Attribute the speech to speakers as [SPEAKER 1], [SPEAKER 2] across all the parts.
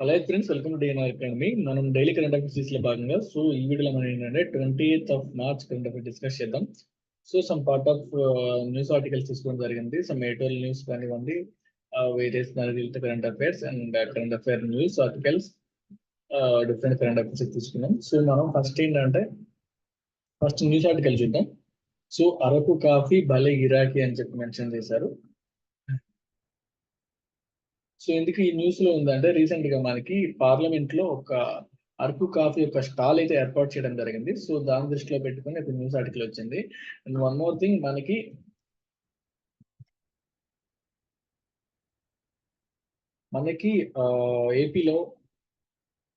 [SPEAKER 1] Hello friends welcome to DNR academy మనం daily current అఫైర్స్లో భాగంగా సో ఈ వీడియోలో మనం ఏంటంటే twenty eighth of March current affair discuss చేద్దాం. So some part of news articles తీసుకోవడం జరిగింది. సమ్ ఎయిటోల్ న్యూస్ కానివ్వండి various related current affairs and current affair news articles different current affairs తీసుకున్నాం. సో మనం ఫస్ట్ ఏంటంటే ఫస్ట్ న్యూస్ ఆర్టికల్ చూద్దాం. So Araku coffee భలే ఇరాకీ అని చెప్పి మెన్షన్ చేశారు. సో ఎందుకు ఈ న్యూస్లో ఉందంటే రీసెంట్గా మనకి పార్లమెంట్లో ఒక అరకు కాఫీ యొక్క స్టాల్ అయితే ఏర్పాటు చేయడం జరిగింది. సో దాని దృష్టిలో పెట్టుకుని ఒక న్యూస్ ఆర్టికల్ వచ్చింది. అండ్ వన్ మోర్ థింగ్ మనకి మనకి ఏపీలో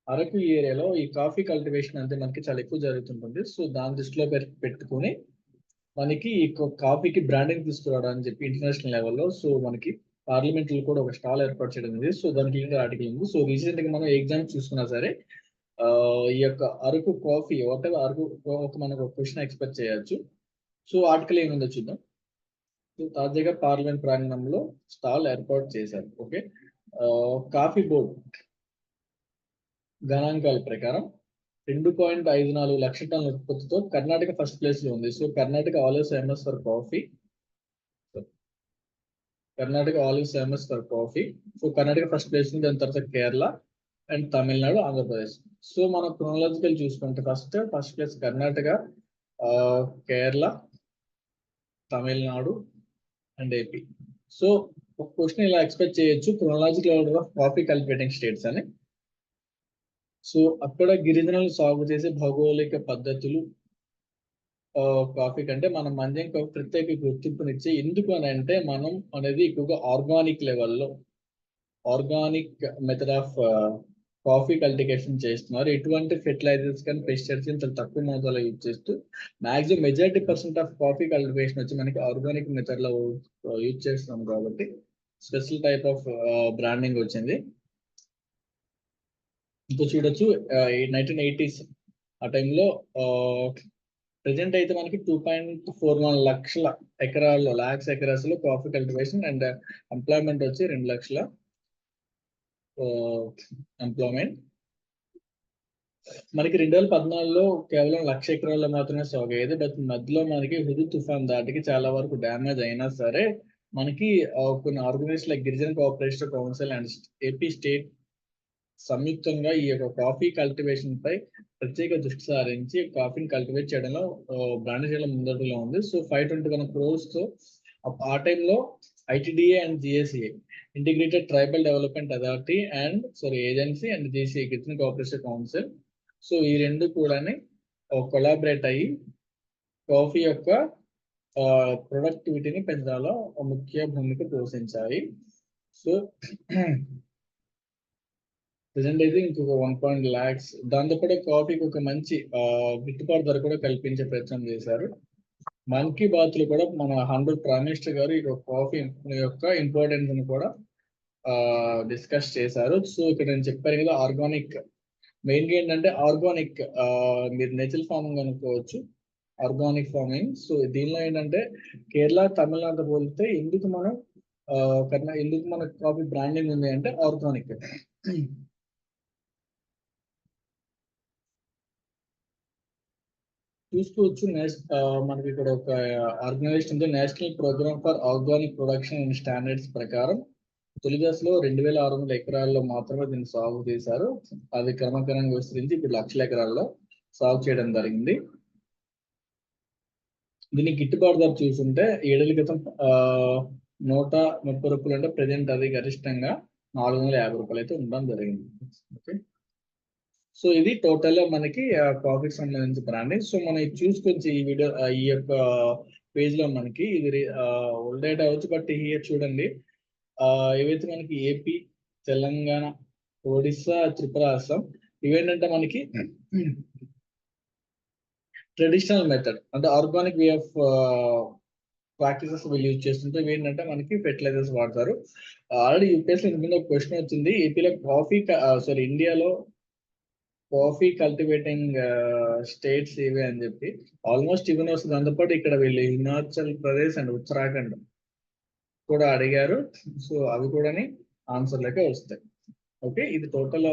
[SPEAKER 1] అరకు ఏరియాలో ఈ కాఫీ కల్టివేషన్ అంటే మనకి చాలా ఎక్కువ జరుగుతుంటుంది. సో దాని దృష్టిలో పెట్టుకుని మనకి ఈ కాఫీకి బ్రాండింగ్ తీసుకురావడం అని చెప్పి ఇంటర్నేషనల్ లెవెల్లో సో మనకి పార్లమెంట్లో కూడా ఒక స్టాల్ ఏర్పాటు చేయడం ఉంది సో దానికి ఇంకా ఆర్టికల్ ఉంది. సో రీసెంట్గా మనం ఎగ్జామ్ చూసుకున్నా సరే ఈ యొక్క Araku coffee whatever Araku ఒక మనకు ఒక క్వశ్చన్ ఎక్స్పెక్ట్ చేయొచ్చు. సో ఆర్టికల్ ఏముందో చూద్దాం. సో తాజాగా పార్లమెంట్ ప్రాంగణంలో స్టాల్ ఏర్పాటు చేశారు. ఓకే. కాఫీ బోర్డ్ గణాంకాల ప్రకారం రెండు పాయింట్ ఐదు నాలుగు లక్షల టన్నుల ఉత్పత్తితో కర్ణాటక ఫస్ట్ ప్లేస్లో ఉంది. So Karnataka always famous for coffee Karnataka always famous for coffee so Karnataka first place ఉంది దాని తర్వాత కేరళ అండ్ తమిళనాడు ఆంధ్రప్రదేశ్. సో మనం క్రోనలాజికల్ చూసుకుంటే first first place Karnataka Kerala Tamil Nadu and AP so ఒక క్వశ్చన్ ఇలా ఎక్స్పెక్ట్ చేయొచ్చు. Chronological order of coffee cultivating states అని. So అక్కడ గిరిజనులు సాగు చేసే భౌగోళిక పద్ధతులు కాఫీ కంటే మనం మంజం కాఫీ ప్రత్యేక గుర్తింపునిచ్చే ఎందుకు అని అంటే మనం అనేది ఎక్కువగా ఆర్గానిక్ లెవెల్లో organic method of coffee cultivation చేస్తున్నారు. ఎటువంటి ఫెర్టిలైజర్స్ కానీ పెస్టిసైడ్స్ చాలా తక్కువ మోతాదులో యూజ్ చేస్తూ maximum majority percent of coffee cultivation వచ్చి మనకి ఆర్గానిక్ మెథడ్లో యూజ్ చేస్తున్నాం కాబట్టి స్పెషల్ టైప్ ఆఫ్ బ్రాండింగ్ వచ్చింది. ఇంకా చూడొచ్చు నైన్టీన్ ఎయిటీస్ ఆ టైంలో ప్రజెంట్ అయితే మనకి టూ పాయింట్ ఫోర్ వన్ లక్షల ఎకరాల్లో లాక్స్ ఎకరాస్లో కాఫీ కల్టివేషన్ అండ్ ఎంప్లాయ్మెంట్ వచ్చి రెండు లక్షల uh, ఎంప్లాయ్మెంట్ మనకి రెండు వేల పద్నాలుగులో కేవలం లక్ష ఎకరాల్లో మాత్రమే సాగు అయ్యేది. బట్ మధ్యలో మనకి హుదు తుఫాన్ దాటికి చాలా వరకు డ్యామేజ్ అయినా సరే మనకి uh, కొన్ని ఆర్గనైజ్ లైక్ గిరిజన cooperation council and AP state సంయుక్తంగా ఈ యొక్క కాఫీ కల్టివేషన్ పై ప్రత్యేక దృష్టి సారించి కాఫీని కల్టివేట్ చేయడంలో బ్రాండ్ చేయడం ముందడుగులో ఉంది. సో ఫైవ్ ట్వంటీ వన్ క్రోర్స్తో ఆ టైంలో ITDA and GSA integrated tribal development authority and sorry agency and GCA kitchen cooperation council so ఈ రెండు కూడానే కొలాబరేట్ అయ్యి కాఫీ యొక్క ప్రొడక్టివిటీని పెంచడంలో ముఖ్య భూమిక పోషించాయి. సో ప్రజెంట్ అయితే ఇంకొక వన్ పాయింట్ ల్యాక్స్ దాంతో కూడా కాఫీకి ఒక మంచి గిట్టుబాటు ధర కూడా కల్పించే ప్రయత్నం చేశారు. మన్ కీ బాత్లో కూడా మన హండ్రెడ్ ప్రైమ్ మినిస్టర్ గారు ఈ కాఫీ యొక్క ఇంపార్టెన్స్ని కూడా డిస్కస్ చేశారు. సో ఇక్కడ నేను చెప్పాను కదా ఆర్గానిక్ మెయిన్గా ఏంటంటే ఆర్గానిక్ మీరు నేచురల్ ఫార్మింగ్ అనుకోవచ్చు. ఆర్గానిక్ ఫార్మింగ్ సో దీనిలో ఏంటంటే కేరళ తమిళనాడు పోలితే ఎందుకు మనం ఎందుకు మన కాఫీ బ్రాండింగ్ ఉంది అంటే ఆర్గానిక్ చూసుకోవచ్చు మనకి ఇక్కడ ఒక ఆర్గనైజేషన్ ఉంది national programme for organic production and standards ప్రకారం తొలి దశలో రెండు వేల ఆరు వందల ఎకరాల్లో మాత్రమే దీన్ని సాగు చేశారు. అది క్రమక్రమంగా విస్తరించి ఇప్పుడు లక్షల ఎకరాల్లో సాగు చేయడం జరిగింది. దీనికి గిట్టుబాటు ధర చూసుంటే ఏడేళ్ళ క్రితం నూట ముప్పై రూపాయలు అంటే ప్రజెంట్ అది గరిష్టంగా నాలుగు వందల యాభై రూపాయలు అయితే ఉండడం జరిగింది. ఓకే. సో ఇది టోటల్ మనకి ప్రాఫిట్ సంబంధించి బ్రాండింగ్ సో మనం ఇది చూసుకొచ్చి ఈ వీడియో ఈ యొక్క పేజ్లో మనకి ఇది ఓల్డ్ డేటా అవచ్చు బట్ హియర్ చూడండి. ఏవైతే మనకి ఏపీ తెలంగాణ ఒడిస్సా త్రిపుర అస్సాం ఇవేంటంటే మనకి ట్రెడిషనల్ మెథడ్ అంటే ఆర్గానిక్ వే ఆఫ్ ప్రాక్టీసెస్ వీళ్ళు యూజ్ చేస్తుంటే ఏంటంటే మనకి ఫెర్టిలైజర్స్ వాడతారు. ఆల్రెడీ యూపీఎస్ మీద ఒక క్వశ్చన్ వచ్చింది. ఏపీలో కాఫీ సారీ ఇండియాలో కాఫీ కల్టివేటింగ్ స్టేట్స్ ఇవే అని చెప్పి ఆల్మోస్ట్ ఇవన్నీ వస్తుంది దాంతోపాటు ఇక్కడ వీళ్ళు హిమాచల్ ప్రదేశ్ అండ్ ఉత్తరాఖండ్ కూడా అడిగారు. సో అవి కూడా ఆన్సర్ వస్తాయి. ఓకే ఇది టోటల్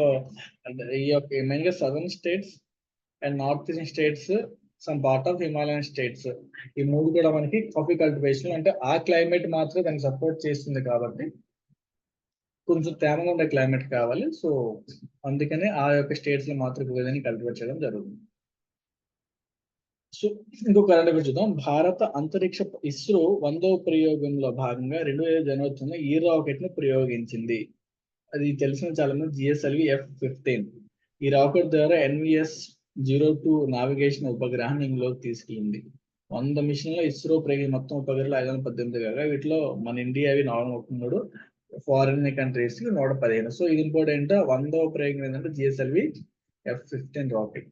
[SPEAKER 1] ఈ యొక్క మెయిన్గా southern states and north east states some part of Himalayan states ఈ మూడు కూడా మనకి కాఫీ కల్టివేషన్ అంటే ఆ క్లైమేట్ మాత్రమే దాన్ని సపోర్ట్ చేస్తుంది కాబట్టి కొంచెం తేమగా ఉండే క్లైమేట్ కావాలి. సో అందుకనే ఆ యొక్క స్టేట్స్లో మాత్రం విధంగా కల్టివేట్ చేయడం జరుగుతుంది. సో ఇంకొక కరెంట్ అఫైర్ చూద్దాం. భారత అంతరిక్ష ఇస్రో వందవ ప్రయోగంలో భాగంగా రెండు వేల జనవరి తొమ్మిది ఈ రాకెట్ను ప్రయోగించింది. అది తెలిసిన చాలా మంది జిఎస్ఎల్వి ఎఫ్ ఫిఫ్టీన్. ఈ రాకెట్ ద్వారా ఎన్విఎస్ జీరో టూ నావిగేషన్ ఉపగ్రహాన్ని ఇందులోకి తీసుకెళ్ళింది. వంద మిషన్లో ఇస్రో ప్రయోగించిన మొత్తం ఉపగ్రహాలు ఐదు వందల పద్దెనిమిది కాగా వీటిలో మన ఇండియా అవి నాలుగు మూడు ఫారిన్ కంట్రీస్కి నూట పదిహేను. సో ఇది ఇంపార్టెంట్? వందవ ప్రయోగం ఏంటంటే GSLV F fifteen rocket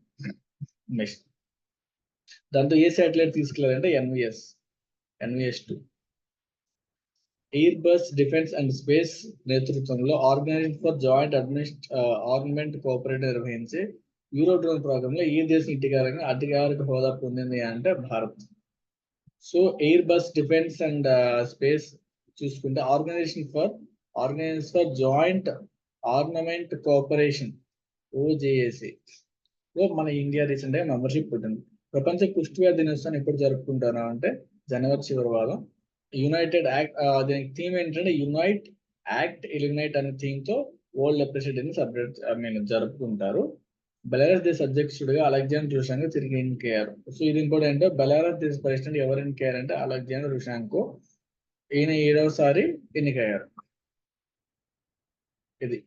[SPEAKER 1] mission దాంతో ఏ satellite తీసుకెళ్ళాలంటే NVS NVS two Airbus defence and space నేతృత్వంలో ఆర్గనైజేషన్ ఫర్ జాయింట్ అడ్మినిస్ట్ ఆర్నమెంట్ కోఆపరేటివ్ నిర్వహించే యూరో డ్రోన్ ప్రోగ్రామ్లో ఏ దేశం ఇటీకారంగా అధికారిక హోదా పొందింది అంటే Bharat. So Airbus defence and space చూసుకుంటే organisation for organisation for joint armament cooperation OJAC. లో మన ఇండియా రీసెంట్గా మెంబర్షిప్ పుట్టింది. ప్రపంచ కుష్టి వ్యాధి దినోత్సవాన్ని ఎప్పుడు జరుపుకుంటారా అంటే జనవరి చివరి వారం. యునైటెడ్ యాక్ట్ దీనికి థీమ్ ఏంటంటే యునైట్ యాక్ట్ ఎలిమినేట్ అనే థీమ్తో వరల్డ్ లెప్రసీ డేని సెపరేట్ ఐ మీన్ జరుపుకుంటారు. బెలారస్ దేశ అధ్యక్షుడిగా అలెగ్జాండర్ రుషాంకో తిరిగి ఎన్నికయ్యారు. సో ఇది ఇంకోటి ఏంటంటే బెలారస్ దేశ ప్రెసిడెంట్ ఎవరు ఎన్నికయ్యారంటే అలెగ్జాండర్ రుషాంకో. ఈయన ఏడవసారి ఎన్నికయ్యారు. ఇది.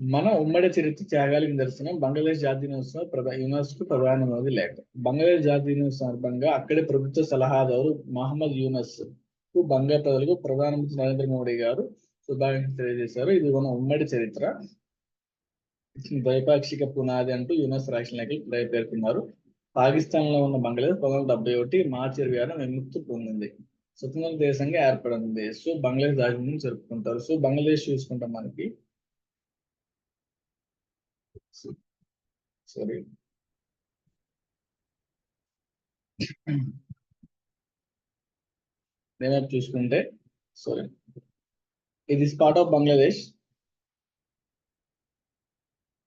[SPEAKER 1] మన ఉమ్మడి చరిత్ర త్యాగాలకు నిదర్శనం బంగ్లాదేశ్ జాతీయ దినోత్సవం ప్రధా యునెస్కో ప్రధాని లేఖ బంగ్లాదేశ్ జాతీయ దినోత్సవం సందర్భంగా అక్కడి ప్రభుత్వ సలహాదారు మహమ్మద్ యూనస్కు బంగా ప్రజలకు ప్రధానమంత్రి నరేంద్ర మోడీ గారు శుభాకాంక్షలు తెలియజేశారు. ఇది మన ఉమ్మడి చరిత్ర. ద్వైపాక్షిక పునాది అంటూ యూనస్ రాసిన లేఖలు పేర్కొన్నారు పాకిస్తాన్లో ఉన్న బంగ్లాదేశ్ పంతొమ్మిది వందల డెబ్బై ఒకటి మార్చి ఇరవై ఆరు విముక్తి పొందింది. స్వతంత్ర దేశంగా ఏర్పడింది. సో బంగ్లాదేశ్ రాజధాని జరుపుకుంటారు. సో బంగ్లాదేశ్ చూసుకుంటాం మనకి. సారీ నేను చూసుకుంటే సారీ ఇది పార్ట్ ఆఫ్ బంగ్లాదేశ్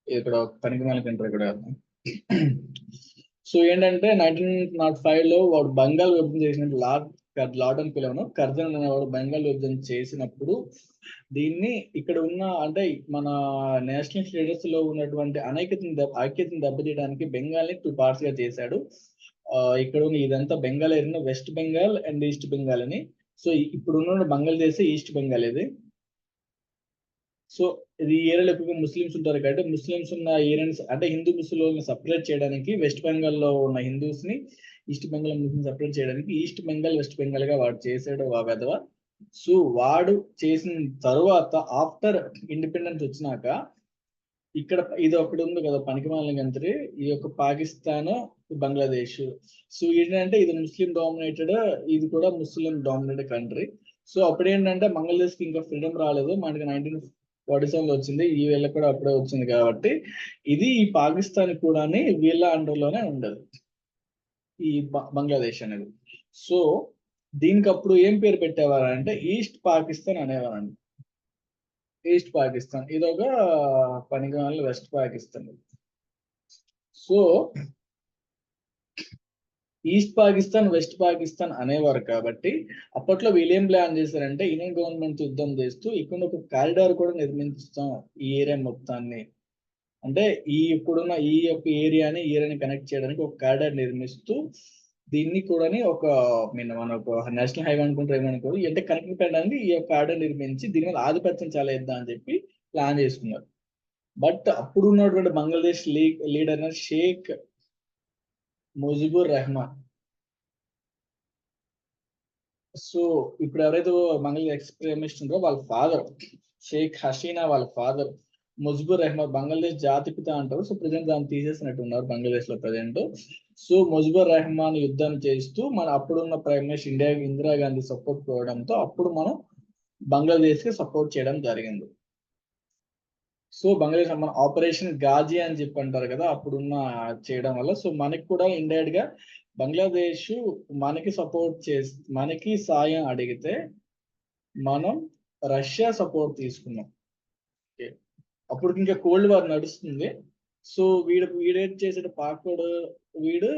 [SPEAKER 1] ఇక్కడ పనికి మనకి అంటారు ఇక్కడ సో ఏంటంటే నైన్టీన్ నాట్ ఫైవ్లో వాడు బంగాల్ విభజన చేసినట్టు లార్డ్ లార్డ్ అని పిలవను. కర్జన్ అనేవాడు బెంగాల్ యుద్ధం చేసినప్పుడు దీన్ని ఇక్కడ ఉన్న అంటే మన నేషనల్ స్టేటస్లో ఉన్నటువంటి అనైక్యతను దెబ్బ ఐక్యతను దెబ్బతీయడానికి బెంగాల్ని టూ పార్ట్స్గా చేశాడు. ఇక్కడ ఉన్న ఇదంతా Bengal area west Bengal and east Bengal అని. సో ఇప్పుడు ఉన్న బంగ్లాదేశ్ ఈస్ట్ బెంగాల్ ఇది. సో ఇది ఏరియాలో ఎక్కువగా ముస్లిమ్స్ ఉంటారు కాబట్టి ముస్లిమ్స్ ఉన్న ఏరియాని అంటే హిందూ ముస్లింలను సపరేట్ చేయడానికి వెస్ట్ బెంగాల్లో ఉన్న హిందూస్ని ఈస్ట్ బెంగాల్ ముస్లిం సపరేట్ చేయడానికి ఈస్ట్ బెంగాల్ వెస్ట్ బెంగాల్గా వాడు చేసాడు ఆ వెధవ. సో వాడు చేసిన తరువాత ఆఫ్టర్ ఇండిపెండెన్స్ వచ్చినాక ఇక్కడ ఇది ఒకటి ఉంది కదా పనికిమాలిన కంట్రీ ఈ యొక్క పాకిస్తాన్ బంగ్లాదేశ్. సో ఏంటంటే ఇది ముస్లిం డామినేటెడ్ ఇది కూడా ముస్లిం డామినేటెడ్ కంట్రీ. సో అప్పుడు ఏంటంటే బంగ్లాదేశ్కి ఇంకా ఫ్రీడమ్ రాలేదు. మనకి నైన్టీన్ ఫార్టీ సెవెన్లో వచ్చింది. ఈ వీళ్ళకి కూడా అప్పుడే వచ్చింది కాబట్టి ఇది ఈ పాకిస్తాన్ కూడా వీళ్ళ అండర్లోనే ఉండదు. ఈ బంగ్లాదేశ్ అనేది. సో దీనికి అప్పుడు ఏం పేరు పెట్టేవారు అంటే ఈస్ట్ పాకిస్తాన్ అనేవారండి ఈస్ట్ పాకిస్తాన్. ఇది ఒక పనికిమాల west Pakistan. So east Pakistan west Pakistan అనేవారు కాబట్టి అప్పట్లో వీళ్ళు ఏం ప్లాన్ చేశారంటే ఇండియన్ గవర్నమెంట్ యుద్ధం చేస్తూ ఇక్కడ ఒక కారిడార్ కూడా నిర్మించుతాం ఈ ఏరియా మొత్తాన్ని. అంటే ఈ ఇప్పుడున్న ఈ యొక్క ఏరియాని ఏరియాని కనెక్ట్ చేయడానికి ఒక కారిడార్ నిర్మిస్తూ దీన్ని కూడా ఒక మీన్ మన ఒక నేషనల్ హైవే అనుకుంటారు ఏమనుకోరు అంటే కనెక్ట్ పెట్టడానికి ఈ యొక్క కారిడార్ నిర్మించి దీని మీద ఆధిపత్యం చాలా ఇద్దాం అని చెప్పి ప్లాన్ చేసుకున్నారు. బట్ అప్పుడు ఉన్నటువంటి Bangladesh league leader Sheikh Mujibur Rahman. So ఇప్పుడు ఎవరైతే బంగ్లాదేశ్ ఎక్స్ట్రీమిస్ట్ ఉందో వాళ్ళ ఫాదర్ షేక్ హసీనా వాళ్ళ ఫాదర్ ముజ్బుర్ రెహమాన్ బంగ్లాదేశ్ జాతిపిత అంటారు. సో ప్రజెంట్ దాన్ని తీసేసినట్టు ఉన్నారు బంగ్లాదేశ్లో ప్రజెంట్. సో ముజ్బుర్ రెహమాన్ యుద్ధం చేస్తూ మన అప్పుడున్న prime minister India Indira Gandhi support పోవడంతో అప్పుడు మనం బంగ్లాదేశ్కి సపోర్ట్ చేయడం జరిగింది. సో బంగ్లాదేశ్ మన ఆపరేషన్ గాజీ అని చెప్పి అంటారు కదా అప్పుడున్న చేయడం వల్ల. సో మనకి కూడా ఇండైరెక్ట్గా బంగ్లాదేశ్ మనకి సపోర్ట్ చేసి మనకి సాయం అడిగితే మనం రష్యా సపోర్ట్ తీసుకున్నాం. అప్పుడు ఇంకా కోల్డ్ వార్ నడుస్తుంది. సో వీడు వీడేం చేసాడు పాకోడు వీడు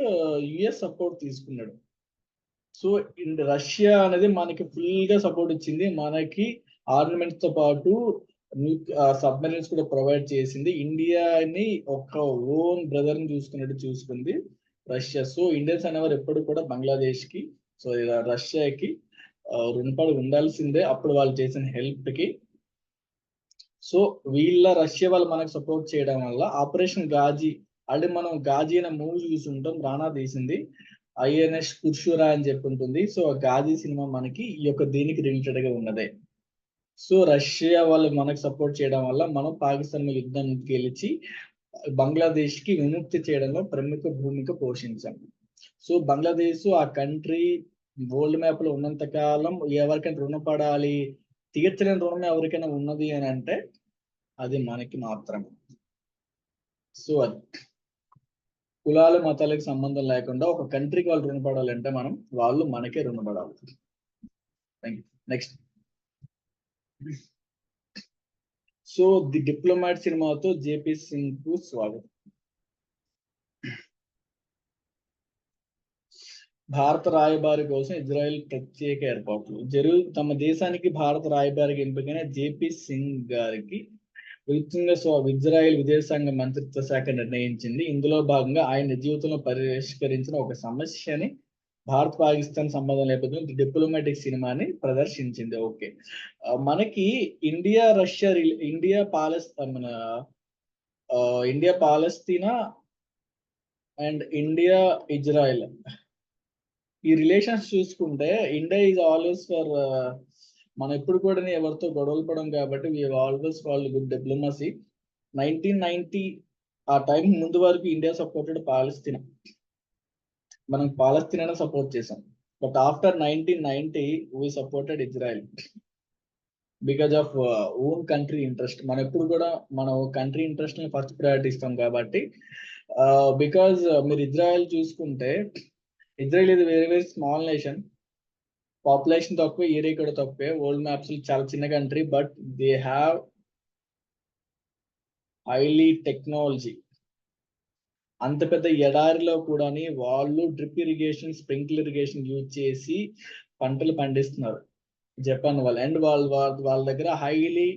[SPEAKER 1] యుఎస్ సపోర్ట్ తీసుకున్నాడు. సో రష్యా అనేది మనకి ఫుల్గా సపోర్ట్ ఇచ్చింది. మనకి ఆర్నమెంట్స్తో పాటు సబ్మెరీన్స్ కూడా ప్రొవైడ్ చేసింది. ఇండియాని ఒక ఓన్ బ్రదర్ని చూసుకున్నట్టు చూసుకుంది రష్యా సో ఇండియన్స్ అనేవారు ఎప్పుడు కూడా బంగ్లాదేశ్కి సో రష్యాకి రుణపడి ఉండాల్సిందే. అప్పుడు వాళ్ళు చేసిన హెల్ప్కి. సో వీళ్ళ రష్యా వాళ్ళు మనకు సపోర్ట్ చేయడం వల్ల ఆపరేషన్ గాజీ అంటే మనం గాజీ అనే మూవీ చూసి ఉంటాం రానా తీసింది. ఐఎన్ఎస్ కుర్షురా అని చెప్పి ఉంటుంది సో ఆ గాజీ సినిమా మనకి ఈ యొక్క దీనికి రిలేటెడ్గా ఉన్నదే. సో రష్యా వాళ్ళు మనకు సపోర్ట్ చేయడం వల్ల మనం పాకిస్తాన్ యుద్ధం గెలిచి బంగ్లాదేశ్కి విముక్తి చేయడంలో ప్రముఖ భూమిక పోషించాం. సో బంగ్లాదేశ్ ఆ కంట్రీ వరల్డ్ మ్యాప్లో ఉన్నంత కాలం ఎవరికైనా రుణపడాలి తీర్చలేని రుణం ఎవరికైనా ఉన్నది అని అంటే అది మనకి మాత్రమే. సో అది కులాలు మతాలకు సంబంధం లేకుండా ఒక కంట్రీకి వాళ్ళు రుణపడాలంటే మనం వాళ్ళు మనకే రుణపడాలి. Thank you next so the diplomat సినిమాతో జేపీ సింగ్కు స్వాగతం. భారత రాయబారి కోసం ఇజ్రాయెల్ ప్రత్యేక ఏర్పాట్లు. జరుగు తమ దేశానికి భారత రాయబారికి ఎంపికైన జేపీ సింగ్ గారికి విలుత్తంగా ఇజ్రాయెల్ విదేశాంగ మంత్రిత్వ శాఖ నిర్ణయించింది. ఇందులో భాగంగా ఆయన జీవితంలో పరిష్కరించిన ఒక సమస్యని భారత్ పాకిస్తాన్ సంబంధం లేకపోతే డిప్లొమాటిక్ సినిమాని ప్రదర్శించింది. ఓకే. మనకి ఇండియా రష్యా ఇండియా పాలస్ మన India Palestine and India Israel. ఈ రిలేషన్స్ చూసుకుంటే ఇండియా ఈజ్ ఆల్వేస్ ఫర్ మనం ఎప్పుడు కూడా ఎవరితో గొడవలు పడం కాబట్టి వీ ఆల్వేస్ వాళ్ళు గుడ్ డిప్లొమసీ నైన్టీన్ నైన్టీ ఆ టైం ముందు వరకు ఇండియా సపోర్టెడ్ పాలస్తీనా మనం పాలస్తీనా సపోర్ట్ చేసాం but after nineteen ninety we supported Israel because of own country interest మనం ఎప్పుడు కూడా మనం కంట్రీ ఇంట్రెస్ట్ని ఫస్ట్ ప్రయారిటీ ఇస్తాం కాబట్టి uh, బికాజ్ uh, మీరు ఇజ్రాయెల్ చూసుకుంటే ఇజ్రాయెల్ ఇది very very small nation population తక్కువ ఏరియా కూడా తక్కువే. వరల్డ్ మ్యాప్స్ చాలా చిన్న country but they have highly technology అంత పెద్ద ఎడారిలో కూడాని వాళ్ళు drip irrigation sprinkle irrigation use చేసి పంటలు పండిస్తున్నారు. జపాన్ వాళ్ళు. అండ్ వాళ్ళ వాళ్ళ వాళ్ళ దగ్గర హైలీ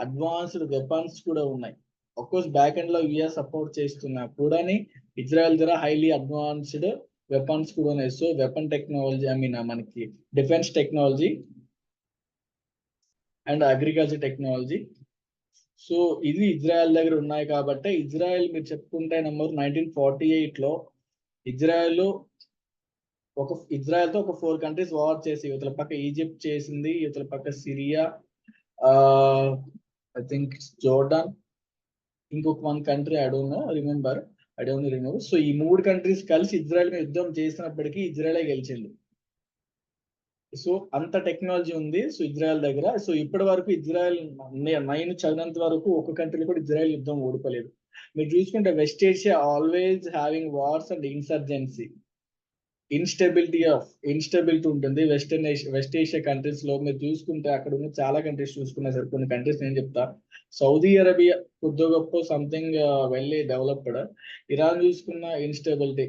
[SPEAKER 1] అడ్వాన్స్డ్ వెపన్స్ కూడా ఉన్నాయి. కోర్స్ బ్యాక్ ఎండ్లో యుఎస్ సపోర్ట్ చేస్తున్నా కూడాని ఇజ్రాయెల్ దగ్గర హైలీ అడ్వాన్స్డ్ వెపన్స్ కూడా ఉన్నాయి. So weapon technology I mean మనకి defence technology and agriculture technology so ఇది ఇజ్రాయెల్ దగ్గర ఉన్నాయి కాబట్టి ఇజ్రాయెల్ మీరు చెప్పుకుంటే నెంబర్ నైన్టీన్ ఫార్టీ ఎయిట్లో ఇజ్రాయెల్ ఒక ఇజ్రాయెల్తో ఒక ఫోర్ కంట్రీస్ వార్ చేసి ఇవతల పక్క ఈజిప్ట్ చేసింది ఇవతల పక్క సిరియా ఐ థింక్ జోర్డాన్ ఇంకొక one country I don't know remember I don't remember so ఈ మూడు కంట్రీస్ కలిసి ఇజ్రాయెల్ మీద యుద్ధం చేసినప్పటికీ ఇజ్రాయలే గెలిచింది. సో అంత టెక్నాలజీ ఉంది. సో ఇజ్రాయెల్ దగ్గర. సో ఇప్పటి వరకు ఇజ్రాయెల్ నైన్ చదివినంత వరకు ఒక కంట్రీ కూడా ఇజ్రాయెల్ యుద్ధం ఓడిపోలేదు. మీరు చూసుకుంటే West Asia always having wars and insurgency instability of instability ఉంటుంది. వెస్టర్న్ ఏషియా వెస్ట్ ఏషియా కంట్రీస్లో మీరు చూసుకుంటే అక్కడ ఉన్న చాలా కంట్రీస్ చూసుకున్నా సరే కొన్ని కంట్రీస్ నేను చెప్తా. సౌదీ అరేబియా కొద్ది గొప్ప సంథింగ్ వెళ్ళి డెవలప్డ్ ఇరాన్ చూసుకున్న ఇన్స్టెబిలిటీ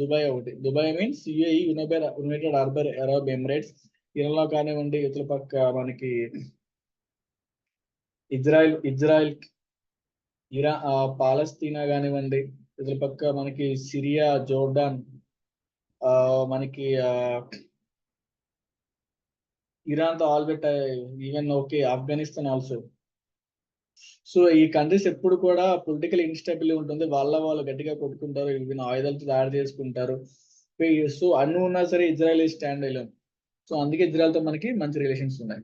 [SPEAKER 1] దుబాయ్ uh, ఒకటి. Dubai means UAE united united Arab Arab Emirates ఇరాన్లో కానివ్వండి ఇతర పక్క మనకి ఇజ్రాయెల్ ఇజ్రాయెల్ ఇరా పాలస్తీనా కానివ్వండి ఇతర పక్క మనకి సిరియా జోర్డాన్ మనకి ఇరాన్తో all bet even okay Afghanistan also. So ఈ కంట్రీస్ ఎప్పుడు కూడా పొలిటికల్ ఇన్స్టెబిలిటీ ఉంటుంది. వాళ్ళ వాళ్ళు గట్టిగా కొట్టుకుంటారు. ఈవెన్ ఆయుధాలతో తయారు చేసుకుంటారు. సో అన్ని ఉన్నా సరే ఇజ్రాయల్ స్టాండ్ అయ్యాం సో అందుకే ఇజ్రాయెల్తో మనకి మంచి రిలేషన్స్ ఉన్నాయి.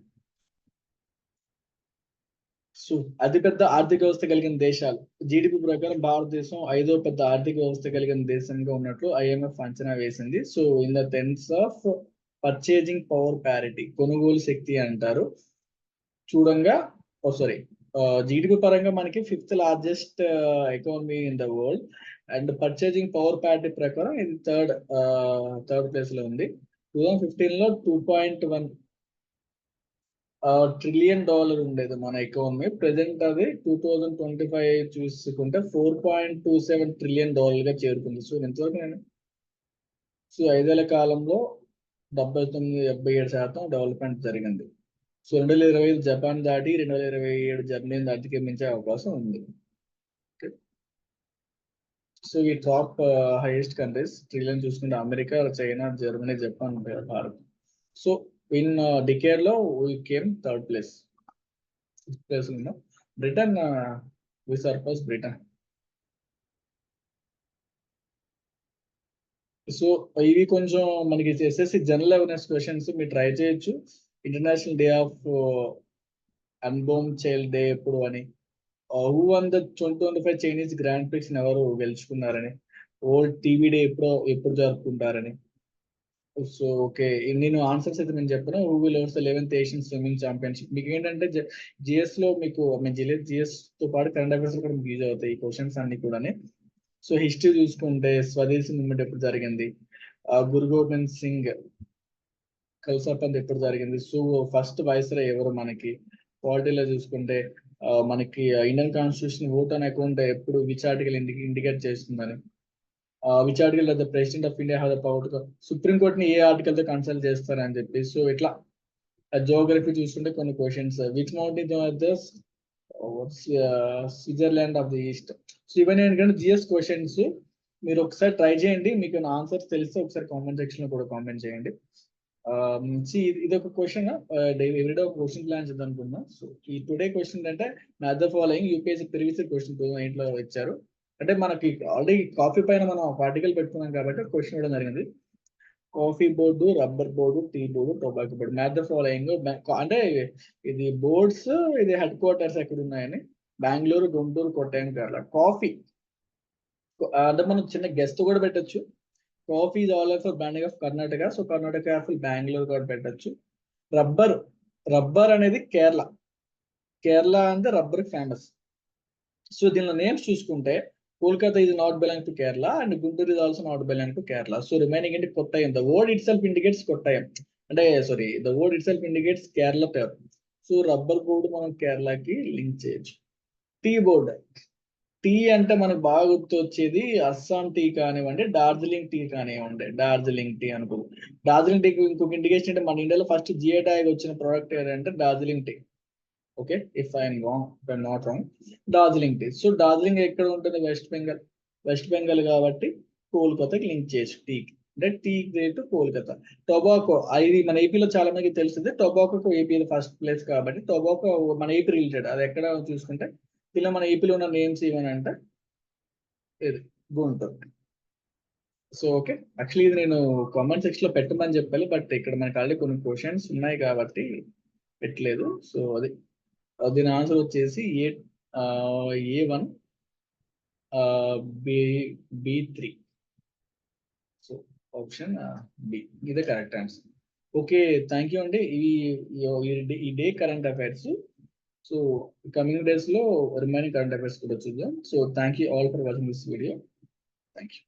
[SPEAKER 1] అతిపెద్ద ఆర్థిక వ్యవస్థ కలిగిన దేశాలు. జీడిపి ప్రకారం భారతదేశం ఐదో పెద్ద ఆర్థిక వ్యవస్థ కలిగిన దేశంగా ఉన్నట్లు ఐఎంఎఫ్ అంచనా వేసింది. So in the terms of purchasing power parity కొనుగోలు శక్తి అంటారు. చూడంగా ఓ సారీ జీడిపి పరంగా మనకి fifth largest economy in the world and purchasing power parity ప్రకారం ఇది థర్డ్ థర్డ్ ప్లేస్లో ఉంది. టూ థౌజండ్ ఫిఫ్టీన్లో two point one trillion dollar ఉండేది మన ఎకానమీ ప్రెసెంట్ అది టూ థౌజండ్ ట్వంటీ ఫైవ్ చూసుకుంటే four point two seven trillion డాలర్గా చేరుకుంది. సో ఇంతవరకు నేను సో ఐదేళ్ళ కాలంలో డెబ్బై తొమ్మిది డెబ్బై ఏడు శాతం డెవలప్మెంట్ జరిగింది. సో రెండు వేల ఇరవై ఐదు జపాన్ దాటి రెండు వేల ఇరవై ఏడు జర్మనీ దాటికి మించే అవకాశం ఉంది. సో ఈ టాప్ హైయెస్ట్ కంట్రీస్ ట్రిలియన్ చూసుకుంటే America China Germany Japan Bharat. So in డికేర్లో we came third place place ఉన్నాం Britain we surpass Britain so ఇవి కొంచెం మనకి ఎస్ఎస్సి జనరల్ అవేర్నెస్ క్వశ్చన్స్ మీరు ట్రై చేయొచ్చు. International day of unborn child day ఎప్పుడు అని. Who won the twenty twenty five Chinese grand prix ఎవరు గెలుచుకున్నారని. ఓల్డ్ టీవీ డే ఎప్పుడో ఎప్పుడు జరుపుకుంటారని. So okay. నేను ఆన్సర్స్ అయితే నేను చెప్పాను. Who lovers eleventh Asian swimming championship మీకు ఏంటంటే జిఎస్లో మీకు జిఎస్ జిఎస్తో పాటు కరెంట్ అఫైర్స్ కూడా మీకు యూజ్ అవుతాయి ఈ క్వశ్చన్స్ అన్ని కూడా సో హిస్టరీ చూసుకుంటే స్వదేశీ మూమెంట్ ఎప్పుడు జరిగింది? గురు గోబింద్ సింగ్ కల్సాపంత్ ఎప్పుడు జరిగింది? సో ఫస్ట్ వైస్రా ఎవరు మనకి? పాలిటీలో చూసుకుంటే మనకి ఇండియన్ కాన్స్టిట్యూషన్ ఓట్ అనే అకౌంట్ ఎప్పుడు విచ్ ఆర్టికల్ ఇండికేట్ చేస్తుందని. Which article the president of India have power supreme కోర్ట్ని ఏ ఆర్టికల్తో కన్సల్ట్ చేస్తారని చెప్పి. సో ఇట్లా జోగ్రఫీ చూసుకుంటే కొన్ని questions which mountain Switzerland of the east so ఇవన్నీ ఏంటంటే జిఎస్ క్వశ్చన్స్ మీరు ఒకసారి ట్రై చేయండి. మీకు ఆన్సర్స్ తెలిస్తే ఒకసారి కామెంట్ సెక్షన్లో కూడా కామెంట్ చేయండి. Um, ఇది ఒక క్వశ్చన్ ఎవ్రీడే uh, ఒక క్వశ్చన్ ప్లాన్ చేద్దాం అనుకున్నా సో ఈ టుడే క్వశ్చన్ అంటే నా other following UPSC previous question ఇంట్లో ఇచ్చారు. అంటే మనకి ఆల్రెడీ కాఫీ పైన మనం ఒక ఆర్టికల్ పెట్టుకున్నాం కాబట్టి క్వశ్చన్ ఇవ్వడం జరిగింది. Coffee board rubber board tea board tobacco board match the following అంటే ఇది బోర్డ్స్ ఇది హెడ్ క్వార్టర్స్ ఎక్కడ ఉన్నాయని? బెంగళూరు గుంటూరు కొట్టాయం కేరళ కాఫీ అంటే మనం చిన్న గెస్ట్ కూడా పెట్టచ్చు. Coffee is all for branding of Karnataka so Karnataka full Bengaluru కూడా పెట్టచ్చు. రబ్బర్ రబ్బర్ అనేది కేరళ కేరళ అంటే రబ్బర్ ఫేమస్ సో దీనిలో నేమ్స్ చూసుకుంటే Kolkata is not belong to Kerala and Guntur is also not belong to Kerala so remaining ఏంటి Kottayam the word itself indicates Kottayam అంటే sorry the word itself indicates Kerala పేరు so rubber board మనం కేరళకి link చేయొచ్చు. Tea board tea అంటే మనకు బాగా గుర్తొచ్చేది అస్సాం టీ కానివ్వండి డార్జిలింగ్ టీ కానివ్వండి. డార్జిలింగ్ టీ అనుకో. డార్జిలింగ్ టీ ఇంకొక ఇండికేషన్ అంటే మన ఇండియాలో ఫస్ట్ జిఏ ట్యాగ్ వచ్చిన ప్రోడక్ట్ ఏదంటే Darjeeling tea okay? If I'm wrong I'm not wrong Darjeeling tea so Darjeeling ఎక్కడ ఉంటుంది? వెస్ట్ బెంగాల్ వెస్ట్ బెంగాల్ కాబట్టి కోల్కతాకి లింక్ చేసి టీకి అంటే టీ గ్రేట్ కోల్కతా. టొబాకో ఇది మన ఏపీలో చాలా మందికి తెలిసింది టొబాకో ఏపీలో ఫస్ట్ ప్లేస్ కాబట్టి టొబాకో మన ఏపీ రిలేటెడ్ అది ఎక్కడ చూసుకుంటే ఇలా మన ఏపీలో ఉన్న నేమ్స్ ఏమని అంటే ఇది గుంటూరు. సో ఓకే యాక్చువల్లీ ఇది నేను కామెంట్ సెక్షన్లో పెట్టమని చెప్పాలి బట్ ఇక్కడ మనకి ఆల్రెడీ కొన్ని క్వశ్చన్స్ ఉన్నాయి కాబట్టి పెట్టలేదు. సో అది దీని ఆన్సర్ వచ్చేసి A A one B B three so option B ఇదే correct answer okay thank you అండి. ఈ ఈ day current affairs so coming డేస్లో రిమైనింగ్ కరెంట్ అఫైర్స్ కూడా చూద్దాం. So thank you all for watching this video thank you